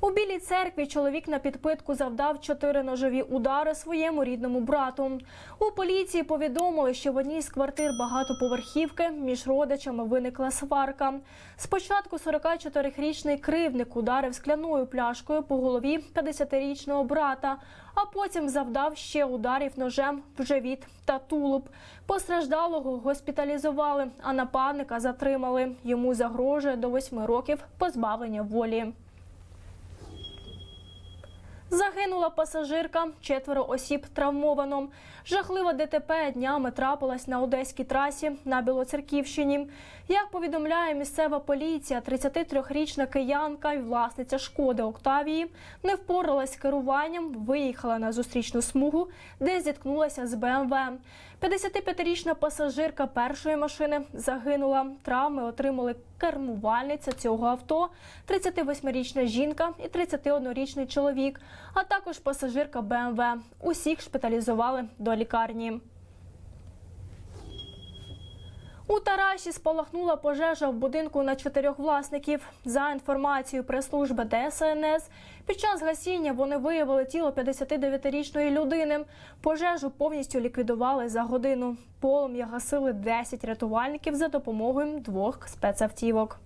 У білій церкві чоловік на підпитку завдав чотири ножові удари своєму рідному брату. У поліції повідомили, що в одній з квартир багатоповерхівки між родичами виникла сварка. Спочатку 44-річний кривник ударив скляною пляшкою по голові 50-річного брата, а потім завдав ще ударів ножем в живіт та тулуб. Постраждалого госпіталізували, а нападника затримали. Йому загрожує до 8 років позбавлення волі. Загинула пасажирка, четверо осіб травмовано. Жахлива ДТП днями трапилась на одеській трасі на Білоцерківщині. Як повідомляє місцева поліція, 33-річна киянка і власниця шкоди Октавії не впоралась з керуванням, виїхала на зустрічну смугу, де зіткнулася з БМВ. 55-річна пасажирка першої машини загинула. Травми отримали кермувальниця цього авто, 38-річна жінка і 31-річний чоловік, а також пасажирка БМВ. Усіх шпиталізували до лікарні. У Тараші спалахнула пожежа в будинку на чотирьох власників. За інформацією прес-служби ДСНС, під час гасіння вони виявили тіло 59-річної людини. Пожежу повністю ліквідували за годину. Полум'я гасили 10 рятувальників за допомогою двох спецавтівок.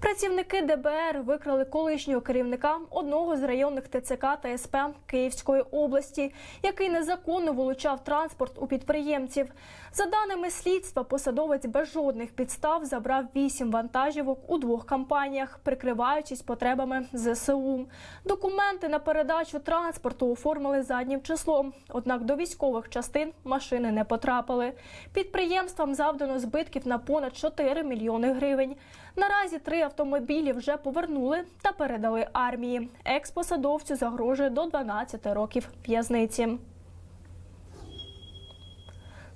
Працівники ДБР викрали колишнього керівника одного з районних ТЦК та СП Київської області, який незаконно вилучав транспорт у підприємців. За даними слідства, посадовець без жодних підстав забрав вісім вантажівок у двох компаніях, прикриваючись потребами ЗСУ. Документи на передачу транспорту оформили заднім числом. Однак до військових частин машини не потрапили. Підприємствам завдано збитків на понад 4 мільйони гривень. Наразі три автомобілі вже повернули та передали армії. Експосадовцю загрожує до 12 років в'язниці.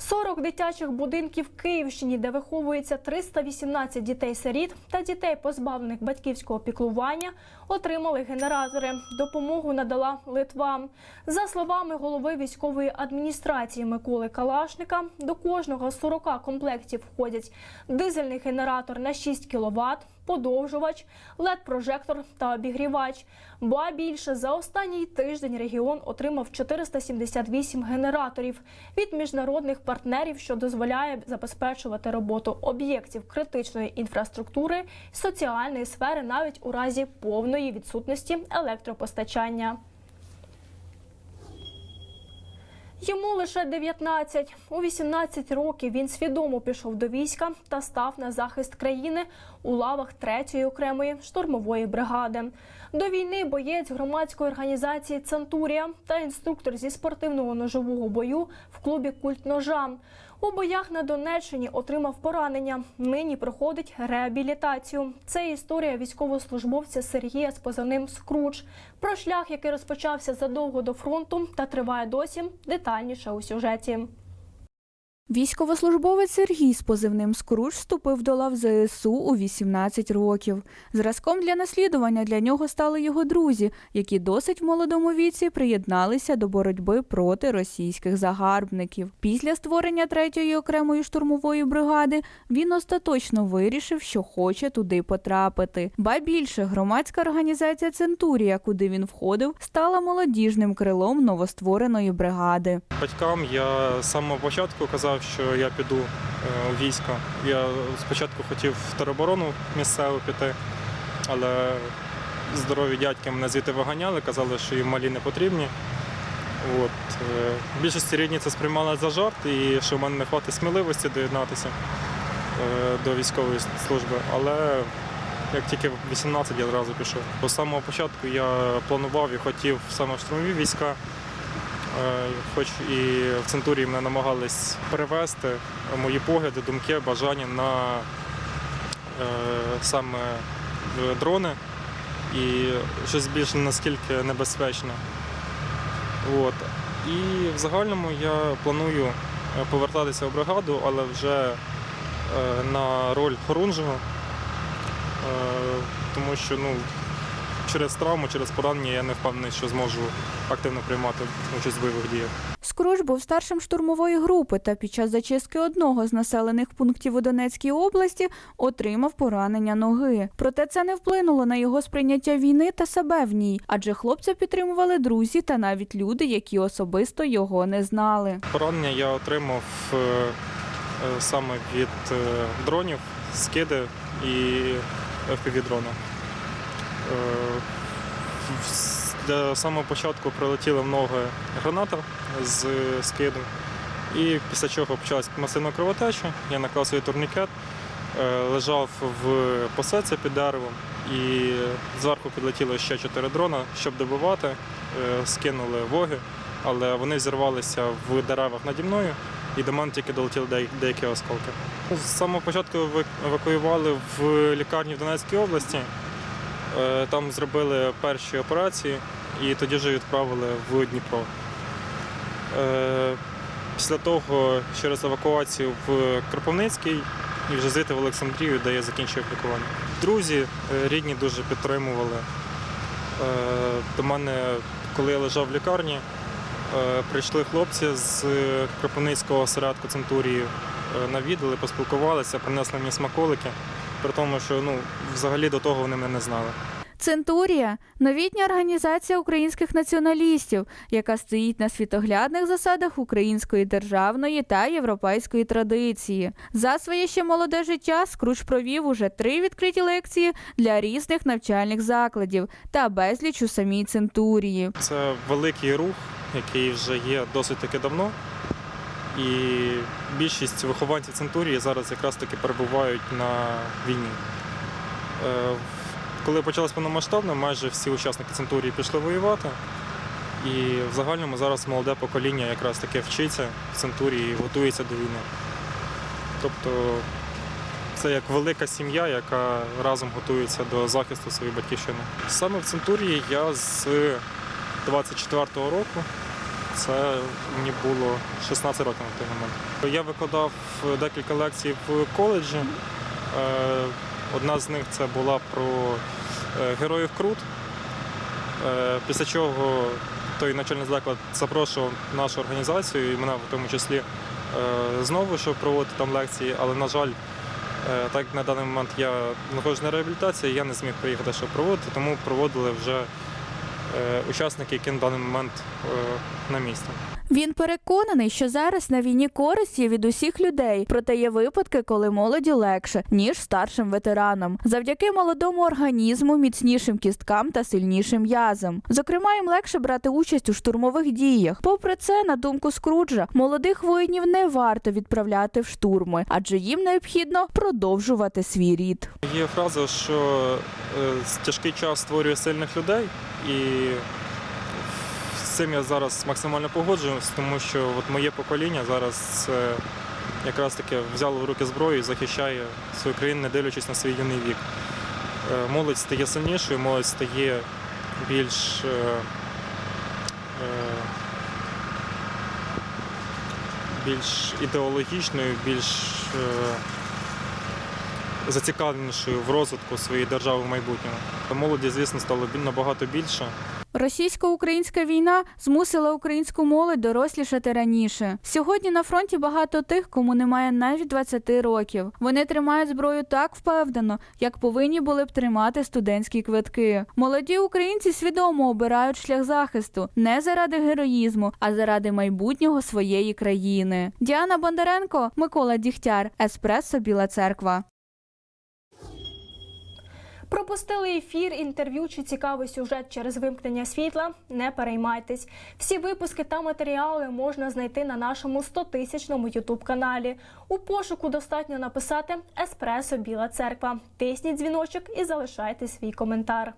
40 дитячих будинків в Київщині, де виховується 318 дітей-сиріт та дітей, позбавлених батьківського піклування, отримали генератори. Допомогу надала Литва. За словами голови військової адміністрації Миколи Калашника, до кожного з 40 комплектів входять дизельний генератор на 6 кВт, подовжувач, лед-прожектор та обігрівач. Ба більше за останній тиждень регіон отримав 478 генераторів від міжнародних партнерів, що дозволяє забезпечувати роботу об'єктів критичної інфраструктури соціальної сфери навіть у разі повної відсутності електропостачання. Йому лише 19. У 18 років він свідомо пішов до війська та став на захист країни у лавах 3-ї окремої штурмової бригади. До війни боєць громадської організації Центурія та інструктор зі спортивного ножового бою в клубі Культ ножа. У боях на Донеччині отримав поранення. Нині проходить реабілітацію. Це історія військовослужбовця Сергія з позивним Скруч. Про шлях, який розпочався задовго до фронту та триває досі, детальніше у сюжеті. Військовослужбовець Сергій з позивним Скруч вступив до лав ЗСУ у 18 років. Зразком для наслідування для нього стали його друзі, які досить в молодому віці приєдналися до боротьби проти російських загарбників. Після створення третьої окремої штурмової бригади він остаточно вирішив, що хоче туди потрапити. Ба більше громадська організація Центурія, куди він входив, стала молодіжним крилом новоствореної бригади. Батькам я з самого початку казав, що я піду е, у військо. Я спочатку хотів в тероборону місцеву піти, але здорові дядьки мене звідти виганяли, казали, що їм малі не потрібні. От. е, В більшості рідні це сприймали за жарт і що в мене не хватить сміливості доєднатися е, до військової служби. Але як тільки в 18 я одразу пішов. З самого початку я планував і хотів саме в штурмові війська. Е, Хоч і в центурі мене намагались перевести мої погляди, думки, бажання на е, саме дрони і щось більш наскільки небезпечне. От. І в загальному я планую е, повертатися в бригаду, але вже е, на роль хорунжого, Е, тому що ну, через травму, через поранення я не впевнений, що зможу активно приймати участь в бойових діях. Скруч був старшим штурмової групи та під час зачистки одного з населених пунктів у Донецькій області отримав поранення ноги. Проте це не вплинуло на його сприйняття війни та себе в ній, адже хлопця підтримували друзі та навіть люди, які особисто його не знали. Поранення я отримав е, е, саме від е, дронів, скиди і FPV-дрона. Е, Для самого початку прилетіла в ноги граната з скиду, і після чого почалась масивна кровотеча. Я наклав свій турнікет, е, лежав в посадці під деревом, і зверху підлетіло ще чотири дрона, щоб добивати, е, скинули воги але вони зірвалися в деревах наді мною, і до мене тільки долетіли деякі, осколки. З самого початку ева- евакуювали в лікарню в Донецькій області. Е, Там зробили перші операції і тоді вже відправили в Дніпро. Е, Після того через евакуацію в Кропивницький і вже звідти в Олександрію, де я закінчив лікування. Друзі, е, рідні дуже підтримували. До мене, коли я лежав в лікарні, Прийшли хлопці з Кропивницького осередку Центурії, навідали, поспілкувалися, принесли мені смаколики, при тому, що ну, взагалі до того вони мене не знали. Центурія новітня організація українських націоналістів, яка стоїть на світоглядних засадах української державної та європейської традиції. За своє ще молоде життя Скруч провів уже три відкриті лекції для різних навчальних закладів та безліч у самій центурії. Це великий рух, який вже є досить таки давно. І більшість вихованців Центурії зараз якраз таки перебувають на війні. Е, Коли почалось повномасштабне, майже всі учасники Центурії пішли воювати. І в загальному зараз молоде покоління якраз таки вчиться в Центурії і готується до війни. Тобто це як велика сім'я, яка разом готується до захисту своєї батьківщини. Саме в Центурії я з 24-го року. Це мені було 16 років на той момент. Я викладав декілька лекцій в коледжі. Е, Одна з них це була про е, героїв Крут. Е, Після чого той навчальний заклад запрошував нашу організацію і мене в тому числі е, знову, щоб проводити там лекції, але, на жаль, е, так на даний момент я знаходжусь на реабілітації, я не зміг приїхати, щоб проводити, тому проводили вже е, учасники, які на даний момент е, на місці. Він переконаний, що зараз на війні користь є від усіх людей, проте є випадки, коли молоді легше ніж старшим ветеранам, завдяки молодому організму, міцнішим кісткам та сильнішим м'язам. Зокрема, їм легше брати участь у штурмових діях. Попри це, на думку Скруджа, молодих воїнів не варто відправляти в штурми, адже їм необхідно продовжувати свій рід. Є фраза, що е, тяжкий час створює сильних людей, і цим я зараз максимально погоджуюсь, тому що от моє покоління зараз е, якраз таки взяло в руки зброю і захищає свою країну, не дивлячись на свій юний вік. Е, Молодь стає сильнішою, молодь стає більш. е, більш ідеологічною, більш е, зацікавленішою в розвитку своєї держави в майбутньому. Молоді, звісно, стало набагато більше. Російсько-українська війна змусила українську молодь дорослішати раніше. Сьогодні на фронті багато тих, кому немає навіть 20 років. Вони тримають зброю так впевнено, як повинні були б тримати студентські квитки. Молоді українці свідомо обирають шлях захисту не заради героїзму, а заради майбутнього своєї країни. Діана Бондаренко, Микола Дігтяр, Еспресо Біла Церква. Пропустили ефір, інтерв'ю чи цікавий сюжет через вимкнення світла? Не переймайтесь. Всі випуски та матеріали можна знайти на нашому 100-тисячному ютуб каналі. У пошуку достатньо написати Еспресо Біла Церква. Тисніть дзвіночок і залишайте свій коментар.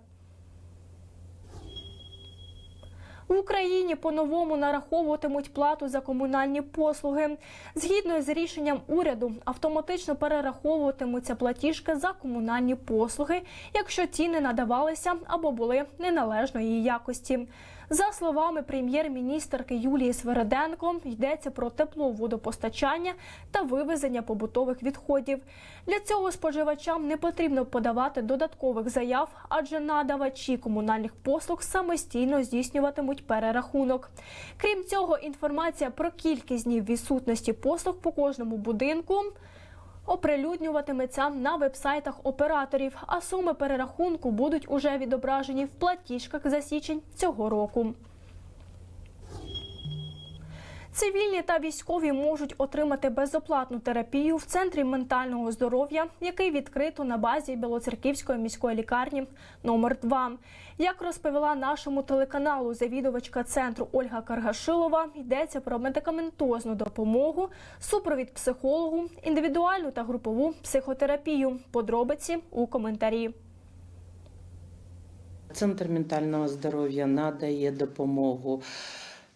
В Україні по-новому нараховуватимуть плату за комунальні послуги. Згідно з рішенням уряду, автоматично перераховуватимуться платіжки за комунальні послуги, якщо ті не надавалися або були неналежної якості. За словами прем'єр-міністерки Юлії Свереденко, йдеться про тепло, водопостачання та вивезення побутових відходів. Для цього споживачам не потрібно подавати додаткових заяв, адже надавачі комунальних послуг самостійно здійснюватимуть перерахунок. Крім цього, інформація про кількість днів відсутності послуг по кожному будинку оприлюднюватиметься на вебсайтах операторів, а суми перерахунку будуть уже відображені в платіжках за січень цього року. Цивільні та військові можуть отримати безоплатну терапію в центрі ментального здоров'я, який відкрито на базі Білоцерківської міської лікарні номер 2 Як розповіла нашому телеканалу завідувачка центру Ольга Каргашилова, йдеться про медикаментозну допомогу, супровід психологу, індивідуальну та групову психотерапію. Подробиці у коментарі. Центр ментального здоров'я надає допомогу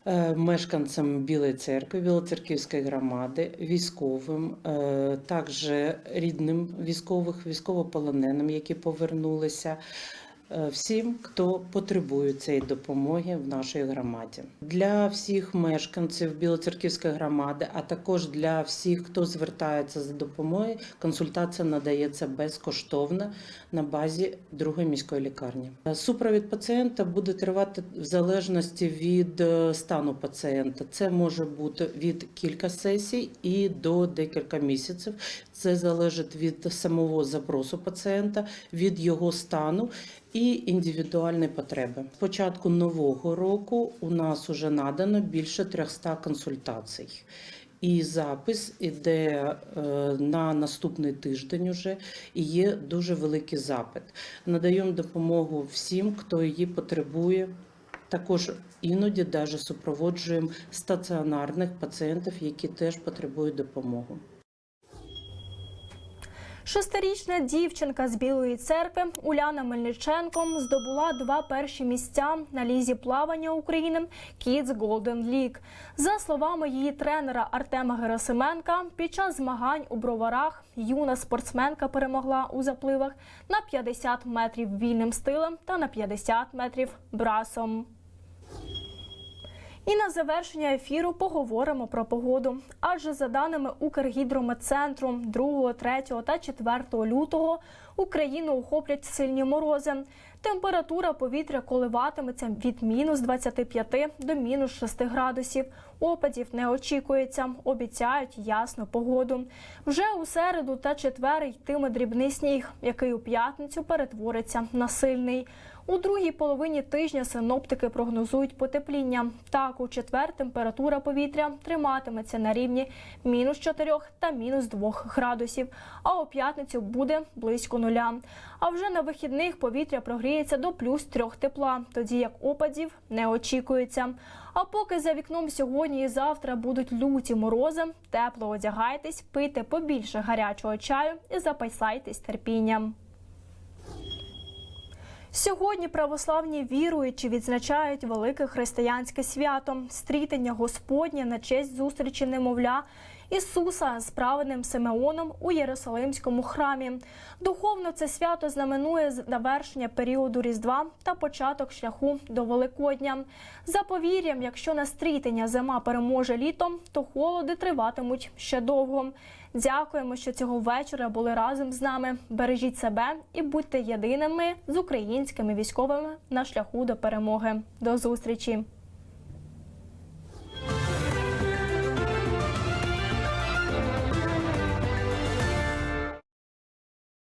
е, мешканцям Білої церкви, Білоцерківської громади, військовим, е, також рідним військових, військовополоненим, які повернулися. Е, Всім, хто потребує цієї допомоги в нашій громаді, для всіх мешканців Білоцерківської громади, а також для всіх, хто звертається за допомогою, консультація надається безкоштовно на базі другої міської лікарні. Супровід пацієнта буде тривати в залежності від е, стану пацієнта. Це може бути від кілька сесій і до декілька місяців. Це залежить від самого запросу пацієнта, від його стану і індивідуальної потреби. З початку нового року у нас вже надано більше 300 консультацій. І запис іде е, на наступний тиждень уже і є дуже великий запит. Надаємо допомогу всім, хто її потребує. Також іноді даже супроводжуємо стаціонарних пацієнтів, які теж потребують допомоги. Шестирічна дівчинка з Білої церкви Уляна Мельниченко здобула два перші місця на лізі плавання України Kids Golden League. За словами її тренера Артема Герасименка, під час змагань у броварах юна спортсменка перемогла у запливах на 50 метрів вільним стилем та на 50 метрів брасом. І на завершення ефіру поговоримо про погоду. Адже за даними Укргідрометцентру, 2, 3 та 4 лютого Україну охоплять сильні морози. Температура повітря коливатиметься від мінус 25 до мінус 6 градусів. Опадів не очікується, обіцяють ясну погоду. Вже у середу та четвер йтиме дрібний сніг, який у п'ятницю перетвориться на сильний. У другій половині тижня синоптики прогнозують потепління. Так, у четвер температура повітря триматиметься на рівні мінус 4 та мінус 2 градусів, а у п'ятницю буде близько нуля. А вже на вихідних повітря прогріється до плюс 3 тепла, тоді як опадів не очікується. А поки за вікном сьогодні і завтра будуть люті морози, тепло одягайтесь, пийте побільше гарячого чаю і запасайтесь терпінням. Сьогодні православні віруючі відзначають велике християнське свято стрітення Господнє на честь зустрічі немовля Ісуса з праведним Симеоном у Єрусалимському храмі. Духовно це свято знаменує завершення періоду Різдва та початок шляху до Великодня. За повір'ям, якщо на стрітення зима переможе літом, то холоди триватимуть ще довго. Дякуємо, що цього вечора були разом з нами. Бережіть себе і будьте єдиними з українськими військовими на шляху до перемоги. До зустрічі!